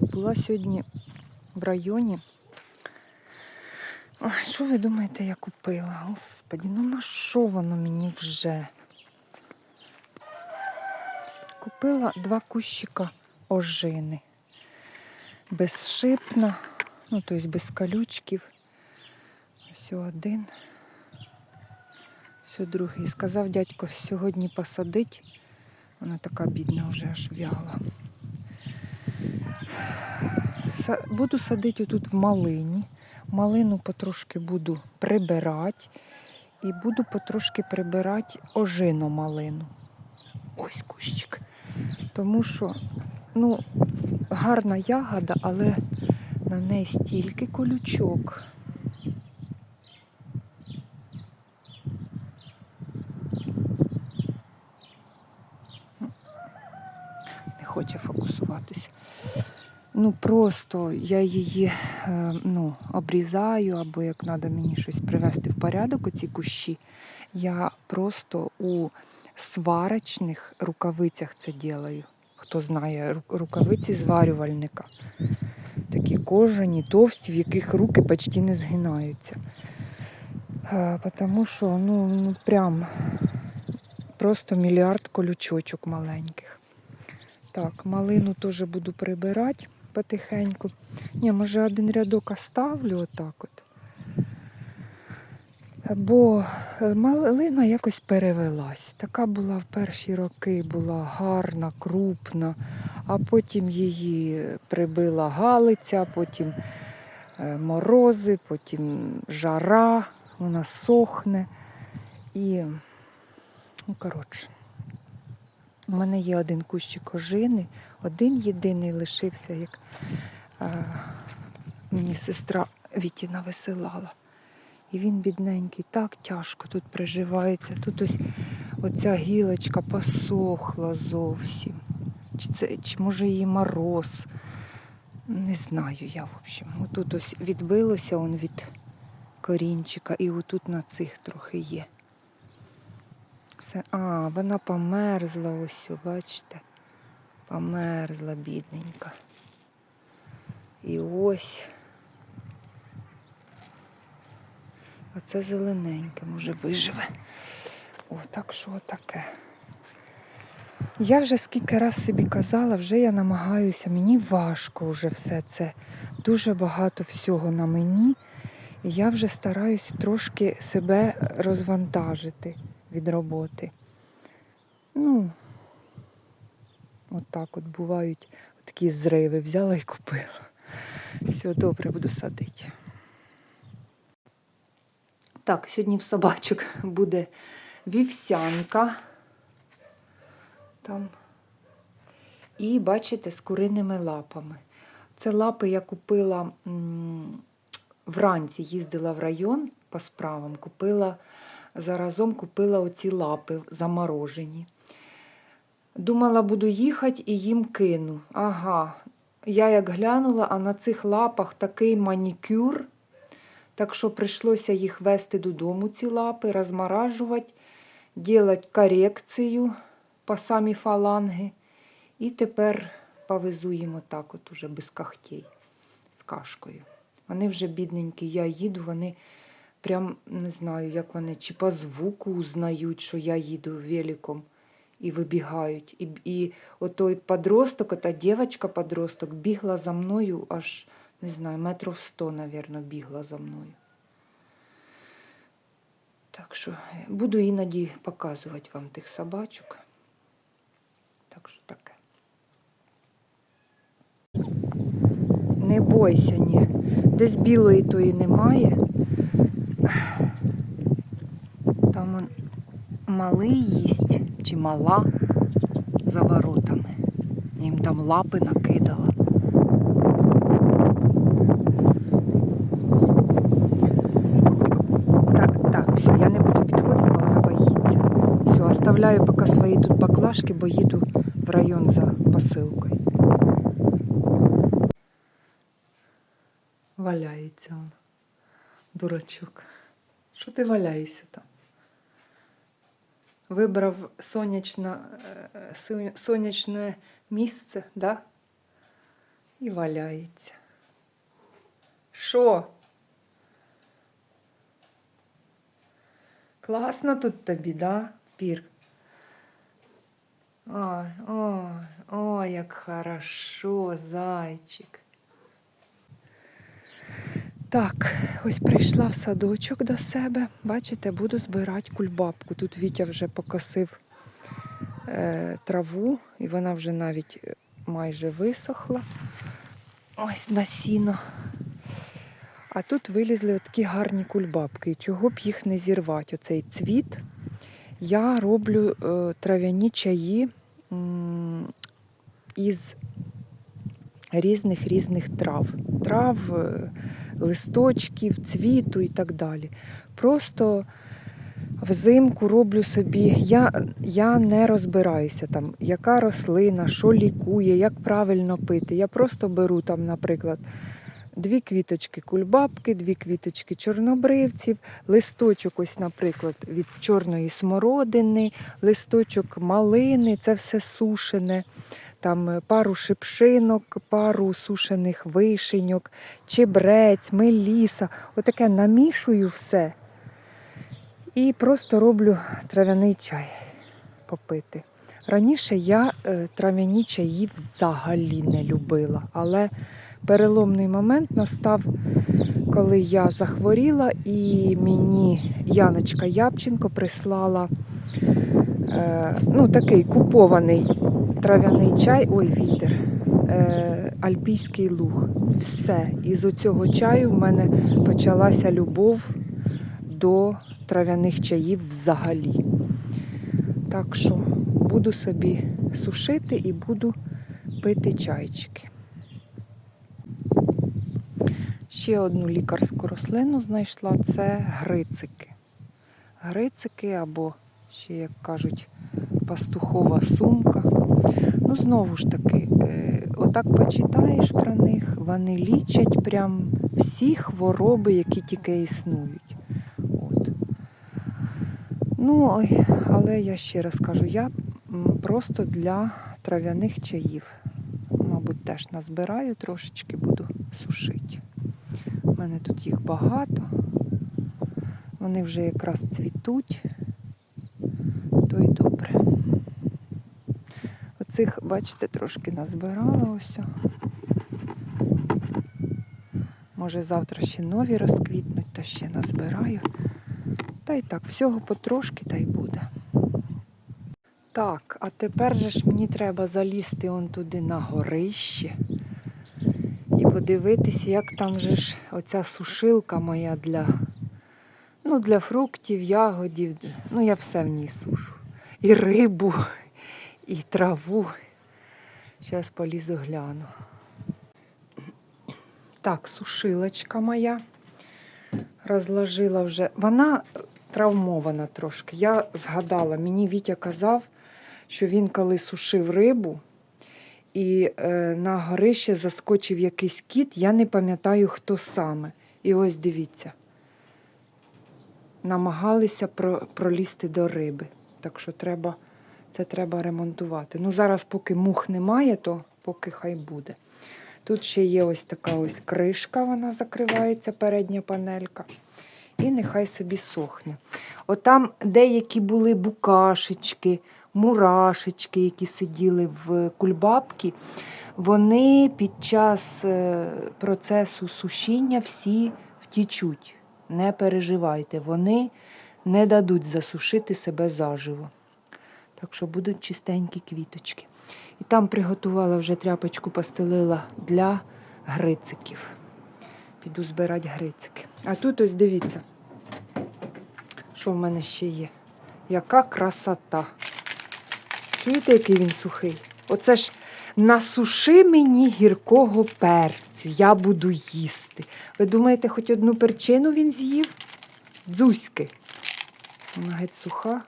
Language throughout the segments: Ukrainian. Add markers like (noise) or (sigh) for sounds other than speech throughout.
Так, була сьогодні в районі. Ой, що ви думаєте, я купила? Господі, ну на що воно мені вже? Купила два кущика ожини. Безшипна, ну, тобто без колючків. Ось один. Ось другий. Сказав дядько сьогодні посадить. Вона така бідна вже аж в'яла. Буду садити тут в малині. Малину потрошки буду прибирати. І буду потрошки прибирати ожину малину. Ось кущик. Тому що, ну, гарна ягода, але на неї стільки колючок. Не хоче фокусуватися. Ну просто я її е, ну, обрізаю, або як треба мені щось привести в порядок, оці кущі. Я просто у сварочних рукавицях це ділаю. Хто знає, рукавиці зварювальника. Такі кожані, товсті, в яких руки почти не згинаються. Е, Тому що ну, ну прям просто мільярд колючочок маленьких. Так, малину теж буду прибирати потихеньку. Ні, може один рядок оставлю отак от. Бо е, малина якось перевелась. Така була в перші роки, була гарна, крупна, а потім її прибила галиця, потім е, морози, потім жара, вона сохне. І, ну, коротше. У мене є один кущик ожини, один єдиний лишився, як е, мені сестра Вітіна висилала. І він бідненький, так тяжко тут приживається. Тут ось оця гілочка посохла зовсім. Чи, це, чи може її мороз? Не знаю я, в общем. Отут ось відбилося он від корінчика, і отут на цих трохи є. Все. А, вона померзла ось, бачите? Померзла, бідненька. І ось. А це зелененьке, може виживе. О, так що таке. Я вже скільки раз собі казала, вже я намагаюся, мені важко вже все це. Дуже багато всього на мені. І я вже стараюсь трошки себе розвантажити від роботи. Ну, от так от бувають такі зриви. Взяла і купила. Все добре, буду садити. Так, сьогодні в собачок буде вівсянка. Там. І бачите, з куриними лапами. Це лапи я купила м, вранці, їздила в район по справам, купила заразом купила оці лапи заморожені. Думала, буду їхати і їм кину. Ага, я як глянула, а на цих лапах такий манікюр. Так що прийшлося їх вести додому, ці лапи, розморажувати, робити корекцію по самі фаланги. І тепер повезу їм отак от уже без когтей, з кашкою. Вони вже бідненькі, я їду, вони прям не знаю, як вони, чи по звуку узнають, що я їду великом і вибігають. І, і отой подросток, ота дівчинка подросток бігла за мною аж, не знаю, метрів сто, мабуть, бігла за мною. Так що е, буду іноді показувати вам тих собачок. Так що таке. Не бойся, ні. Десь білої тої немає. Там он малий їсть чи мала за воротами. Їм там лапи накидала. Так, так, все, я не буду підходити, бо вона боїться. Все, оставляю поки свої тут баклажки, бо їду в район за посилкою. Валяється он. Дурачок. Що ти валяєшся там? Вибрав сонячне, е, сонячне місце, да? І валяється. Що? Класно тут тобі, да, пір? Ой, ой, ой, як хорошо, зайчик. Так, ось прийшла в садочок до себе. Бачите, буду збирати кульбабку. Тут Вітя вже покосив е, траву, і вона вже навіть е, майже висохла. Ось на сіно. А тут вилізли такі гарні кульбабки. Чого б їх не зірвати? Оцей цвіт. Я роблю е, трав'яні чаї м, із різних різних трав. Трав, е, листочків, цвіту і так далі. Просто взимку роблю собі. Я, я не розбираюся там, яка рослина, що лікує, як правильно пити. Я просто беру там, наприклад, дві квіточки кульбабки, дві квіточки чорнобривців, листочок, ось, наприклад, від чорної смородини, листочок малини, це все сушене. Там е, пару шипшинок, пару сушених вишеньок, чебрець, меліса. Отаке намішую все. І просто роблю трав'яний чай попити. Раніше я е, трав'яні чаї взагалі не любила, але переломний момент настав, коли я захворіла, і мені Яночка Ябченко прислала ну, такий купований трав'яний чай, ой, вітер, е, альпійський луг. Все. І з оцього чаю в мене почалася любов до трав'яних чаїв взагалі. Так що буду собі сушити і буду пити чайчики. Ще одну лікарську рослину знайшла це грицики. Грицики або ще, як кажуть, пастухова сумка. Ну, знову ж таки, е, отак почитаєш про них, вони лічать прям всі хвороби, які тільки існують. От. Ну, але я ще раз кажу, я просто для трав'яних чаїв. Мабуть, теж назбираю трошечки, буду сушити. У мене тут їх багато. Вони вже якраз цвітуть, то й добре. Оцих, бачите, трошки назбирала ось. Може, завтра ще нові розквітнуть, та ще назбираю. Та й так, всього потрошки та й буде. Так, а тепер же ж мені треба залізти он туди на горище і подивитися, як там же ж оця сушилка моя для, ну, для фруктів, ягодів. Ну, я все в ній сушу. І рибу, і траву. Зараз полізу гляну. Так, сушилочка моя. Розложила вже. Вона травмована трошки. Я згадала, мені Вітя казав, що він коли сушив рибу, і е, на горище заскочив якийсь кіт, я не пам'ятаю, хто саме. І ось дивіться. Намагалися про, пролізти до риби. Так що треба, це треба ремонтувати. Ну, зараз, поки мух немає, то поки хай буде. Тут ще є ось така ось кришка, вона закривається, передня панелька. І нехай собі сохне. Отам деякі були букашечки, мурашечки, які сиділи в кульбабці, вони під час е, процесу сушіння всі втічуть. Не переживайте, вони не дадуть засушити себе заживо. Так що будуть чистенькі квіточки. І там приготувала вже тряпочку, постелила для грициків. Піду збирати грицики. А тут ось дивіться, що в мене ще є. Яка красота. Чуєте, який він сухий? Оце ж насуши мені гіркого перцю, я буду їсти. Ви думаєте, хоч одну перчину він з'їв? Дзузьки. Вона геть суха.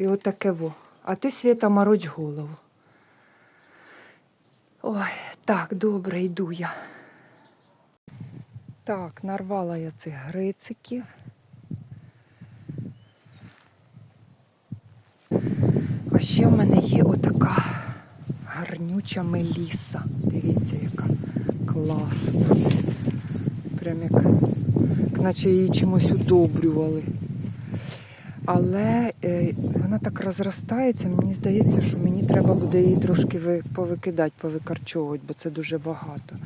І отаке во. А ти, Свята, мороч голову. Ой, так, добре, йду я. Так, нарвала я цих грициків. А ще в мене є отака гарнюча меліса. Дивіться, яка класна. Прям як наче її чимось удобрювали. Але е, вона так розростається, мені здається, що мені треба буде її трошки повикидати, повикарчовувати, бо це дуже багато.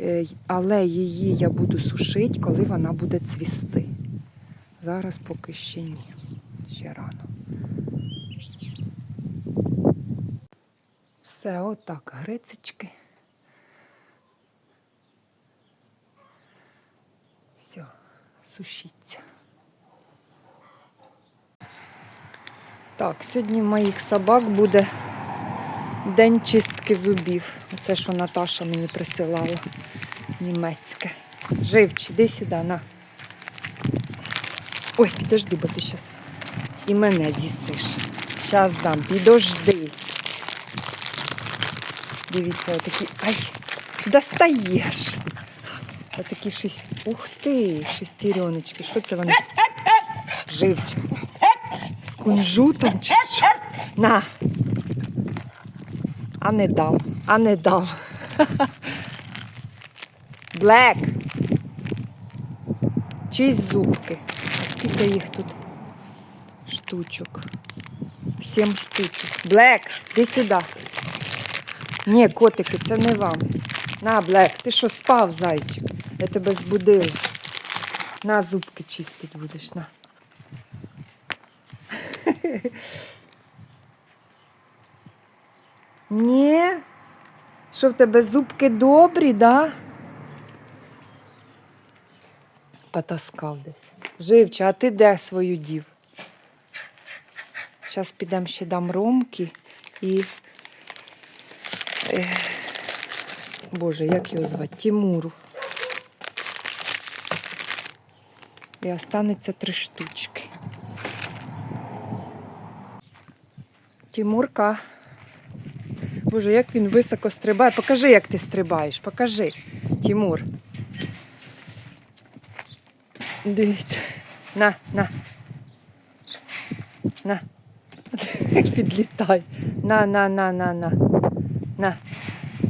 Е, але її я буду сушити, коли вона буде цвісти. Зараз поки ще ні. Ще рано. Все, отак, грицечки. Все, сушіться. Так, сьогодні моїх собак буде день чистки зубів. Оце, що Наташа мені присилала німецьке. Живче, іди сюди, на. Ой, підожди, бо ти зараз і мене з'їсиш. Зараз дам, підожди. Дивіться, отакі. Ай, достаєш. Отакі шість. Ух ти, шестереночки. Що це вони? Живче. Кунжутом? На. А не дав, а не дав. Блек. Чисть зубки. Скільки їх тут штучок? Сім штучок. Блек, іди сюди. Ні, котики, це не вам. На, Блек, ти що спав, зайчик? Я тебе збудила. На зубки чистить будеш, на. (laughs) Ні. Що в тебе зубки добрі, да? Потаскав десь. Живче, а ти де свою дів? Зараз підемо ще дам ромки і. Боже, як його звати? Тімуру. І останеться три штучки. Тімурка. Боже, як він високо стрибає. Покажи, як ти стрибаєш. Покажи, Тімур. Дивіться. На, на. На. (laughs) Підлітай. На, на, на, на, на. На.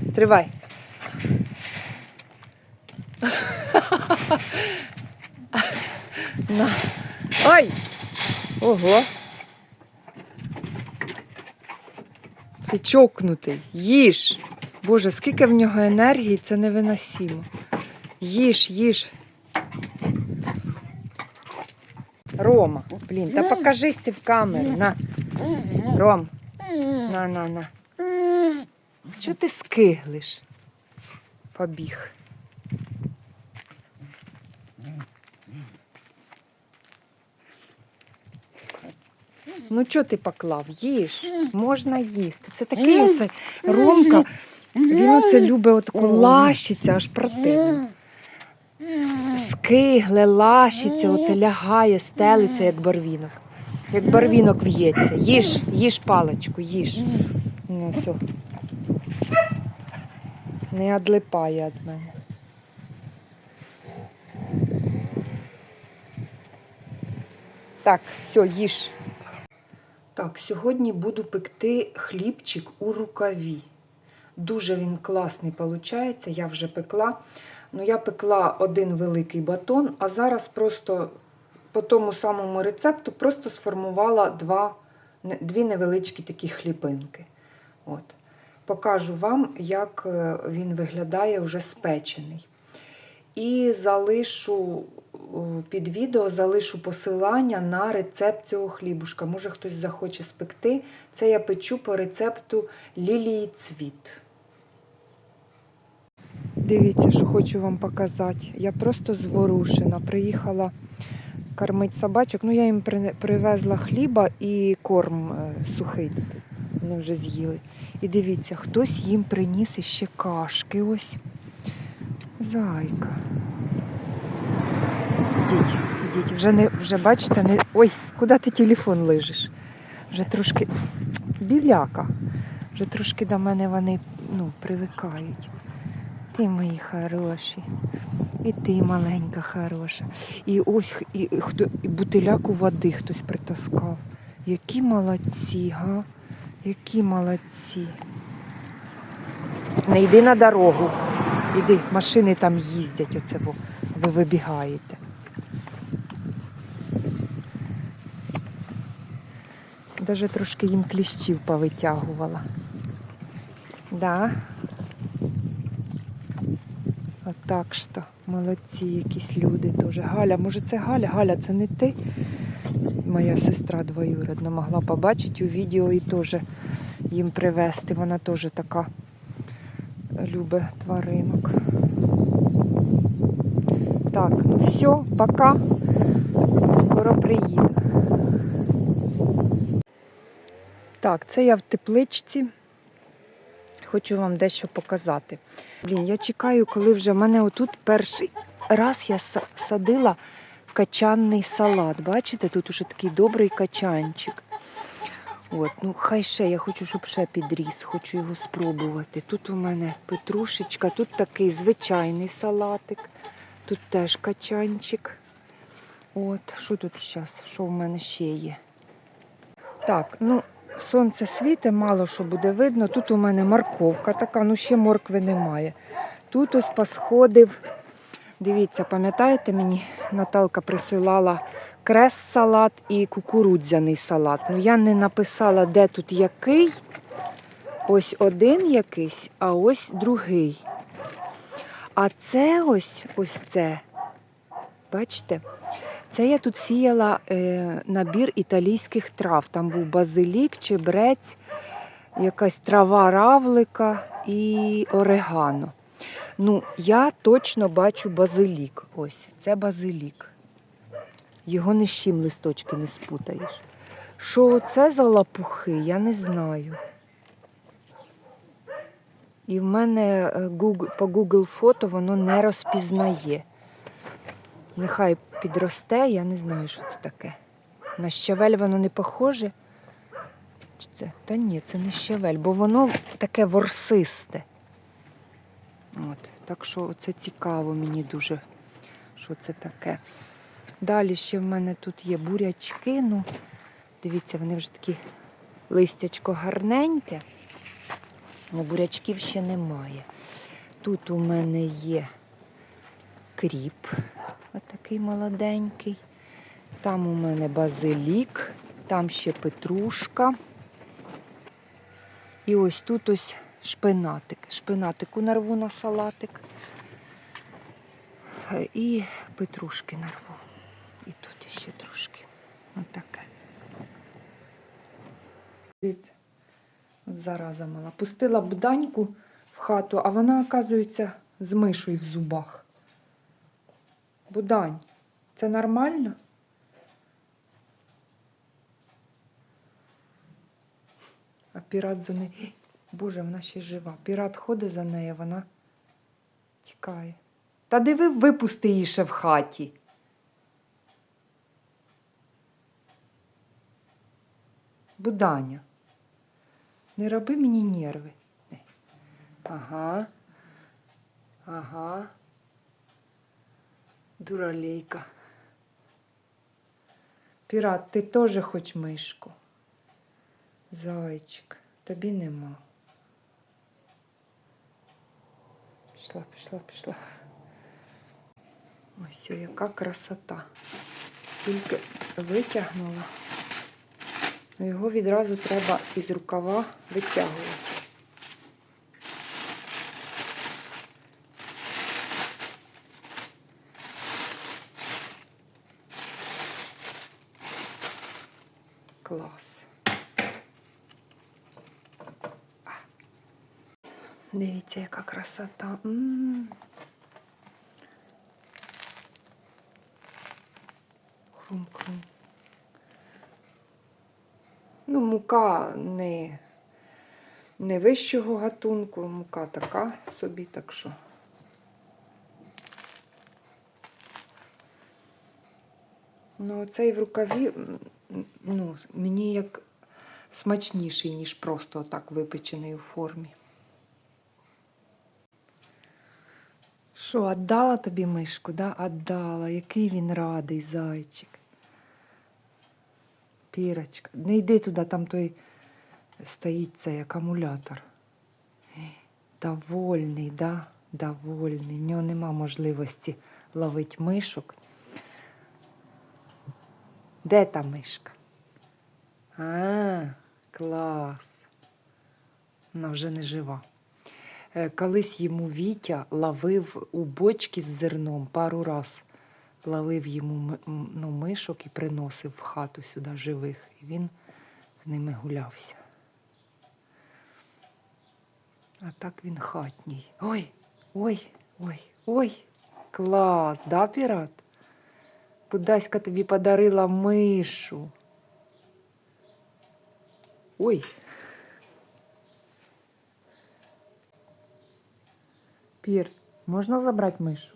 Стривай. (laughs) На. Ой! Ого. Ти чокнутий. Їж. Боже, скільки в нього енергії, це невиносимо. Їж, їж. Рома, блін, та покажись ти в камеру. На. Ром. На, на, на. Чого ти скиглиш? Побіг. Ну, чого ти поклав? Їж, можна їсти. Це такий оце Ромка, він оце любить отаку лащиться, аж противно. Скигле, лащиться, оце лягає, стелиться, як барвінок. Як барвінок в'ється. Їж, їж паличку, їж. Ну, все. Не одлипає від мене. Так, все, їж. Так, сьогодні буду пекти хлібчик у рукаві. Дуже він класний виходить, я вже пекла. Ну, я пекла один великий батон, а зараз просто по тому самому рецепту просто сформувала два, дві невеличкі такі хлібинки. От. Покажу вам, як е, він виглядає вже спечений. І залишу під відео залишу посилання на рецепт цього хлібушка. Може хтось захоче спекти. Це я печу по рецепту лілії цвіт. Дивіться, що хочу вам показати. Я просто зворушена. Приїхала кормити собачок. Ну, я їм привезла хліба і корм е, сухий. Вони вже з'їли. І дивіться, хтось їм приніс іще кашки. Ось. Зайка. Ідіть, ідіть. Вже не вже бачите, не. Ой, куди ти телефон лежиш? Вже трошки біляка. Вже трошки до мене вони ну, привикають. Ти мої хороші. І ти маленька хороша. І ось і, хто і бутиляку води хтось притаскав. Які молодці, га? Які молодці. не йди на дорогу. Іди, машини там їздять, оце ви вибігаєте. Даже трошки їм кліщів повитягувала. Да. Отак що. Молодці якісь люди теж. Галя, може це Галя? Галя, це не ти? Моя сестра двоюродна могла побачити у відео і теж їм привезти. Вона теж така любить тваринок. Так, ну все, пока. Скоро приїду. Так, це я в тепличці. Хочу вам дещо показати. Блін, я чекаю, коли вже в мене отут перший раз я садила качанний салат. Бачите, тут уже такий добрий качанчик. От, ну хай ще, я хочу, щоб ще підріс, хочу його спробувати. Тут у мене петрушечка, тут такий звичайний салатик, тут теж качанчик. От, що тут зараз? Що в мене ще є? Так, ну, сонце світе, мало що буде видно. Тут у мене морковка така, ну ще моркви немає. Тут ось посходив. Дивіться, пам'ятаєте, мені Наталка присилала крес-салат і кукурудзяний салат. Ну, я не написала, де тут який. Ось один якийсь, а ось другий. А це ось ось це. Бачите? Це я тут сіяла е, набір італійських трав. Там був базилік, чебрець, якась трава равлика і орегано. Ну, я точно бачу базилік. Ось, це базилік. Його ні з чим листочки не спутаєш. Що це за лапухи, я не знаю. І в мене е, по Google фото воно не розпізнає. Нехай підросте, я не знаю, що це таке. На щавель воно не похоже. Чи це? Та ні, це не щавель, бо воно таке ворсисте. От, так що це цікаво мені дуже, що це таке. Далі ще в мене тут є бурячки. Ну, дивіться, вони вже такі листячко гарненьке. але бурячків ще немає. Тут у мене є кріп, отакий молоденький. Там у мене базилік, там ще петрушка. І ось тут ось шпинатик. Шпинатику нарву на салатик. Е, І петрушки нарву. І тут ще трошки. Отаке. Дивіться, зараза мала. Пустила буданьку в хату, а вона, оказується, з мишою в зубах. Будань, це нормально? А пірат за нею. Боже, вона ще жива. Пірат ходить за нею, вона тікає. Та диви, випусти її ще в хаті. Буданя. Не роби мені нерви. Ага. Ага. Дуралейка. Пірат, ти теж хоч мишку. Зайчик, тобі нема. Пішла, пішла, пішла. Ось яка красота. Тільки витягнула. Ну, Його відразу треба із рукава витягувати. Клас. А. Дивіться, яка красота. М. Хрум-хрум. Ну, мука не, не вищого гатунку, мука така собі, так що. Ну, цей в рукаві, ну, мені як смачніший, ніж просто так випечений у формі. Що, отдала тобі мишку, да? Отдала. Який він радий, зайчик. Пірочка. Не йди туди, там той стоїть цей акумулятор. Довольний, да? Довольний. В нього нема можливості ловити мишок. Де та мишка? А, клас. Вона вже не жива. Е, Колись йому Вітя ловив у бочки з зерном пару раз. Ловив йому ну, мишок і приносив в хату сюди живих. І він з ними гулявся. А так він хатній. Ой, ой, ой, ой. Клас, да, пірат? Будаська тобі подарила мишу. Ой. Пір, можна забрати мишу?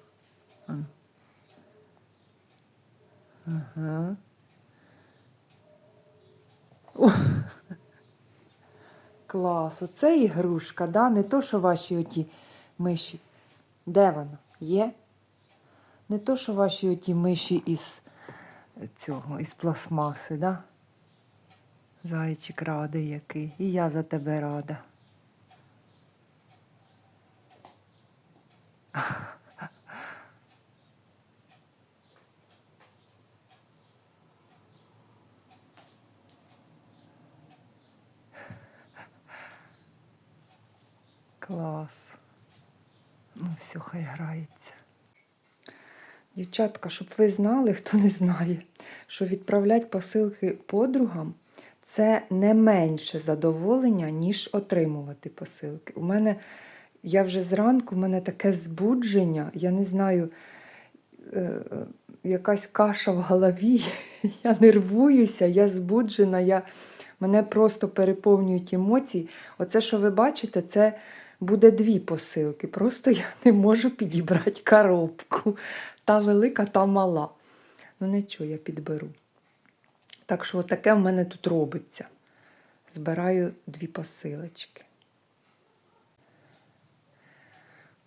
Ага. О. Клас, оце ігрушка, да? Не то, що ваші оті миші. Де вона? Є? Не то, що ваші оті миші із цього, із пластмаси, да? Зайчик радий який. І я за тебе рада. Клас. Ну, все, хай грається. Дівчатка, щоб ви знали, хто не знає, що відправляти посилки подругам це не менше задоволення, ніж отримувати посилки. У мене, я вже зранку, у мене таке збудження, я не знаю, е, е, якась каша в голові, (laughs) я нервуюся, я збуджена, я, мене просто переповнюють емоції. Оце, що ви бачите, це буде дві посилки. Просто я не можу підібрати коробку. Та велика, та мала. Ну нічого, я підберу. Так що таке в мене тут робиться. Збираю дві посилочки.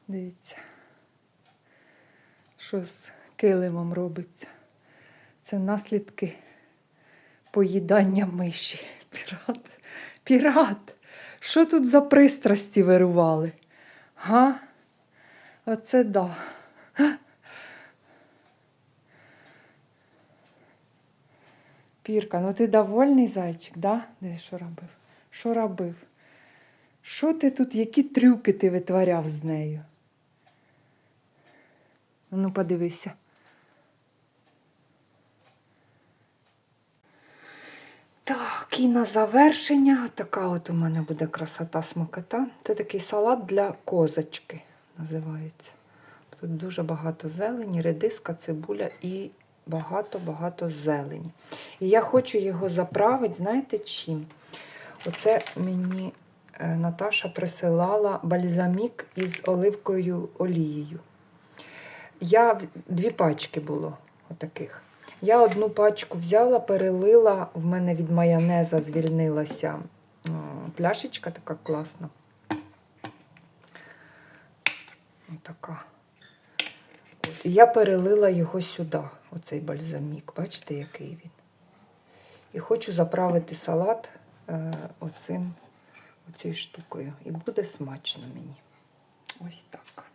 Дивіться, що з килимом робиться. Це наслідки поїдання миші. Пірат. Пірат. Що тут за пристрасті вирували? Га? Оце да. Пірка, ну ти довольний зайчик, да? Диви, що робив? Що робив? Що ти тут, які трюки ти витворяв з нею? Ну, подивися. Так, і на завершення така от у мене буде красота смакота. Це такий салат для козочки називається. Тут дуже багато зелені, редиска, цибуля і багато-багато зелені. І я хочу його заправити, знаєте чим? Оце мені е, Наташа присилала бальзамік із оливкою олією. Я дві пачки було отаких. Я одну пачку взяла, перелила, в мене від майонеза звільнилася пляшечка така класна. Отака. От, і я перелила його сюди, оцей бальзамік. Бачите, який він. І хочу заправити салат е, оцим, оцією штукою. І буде смачно мені. Ось так.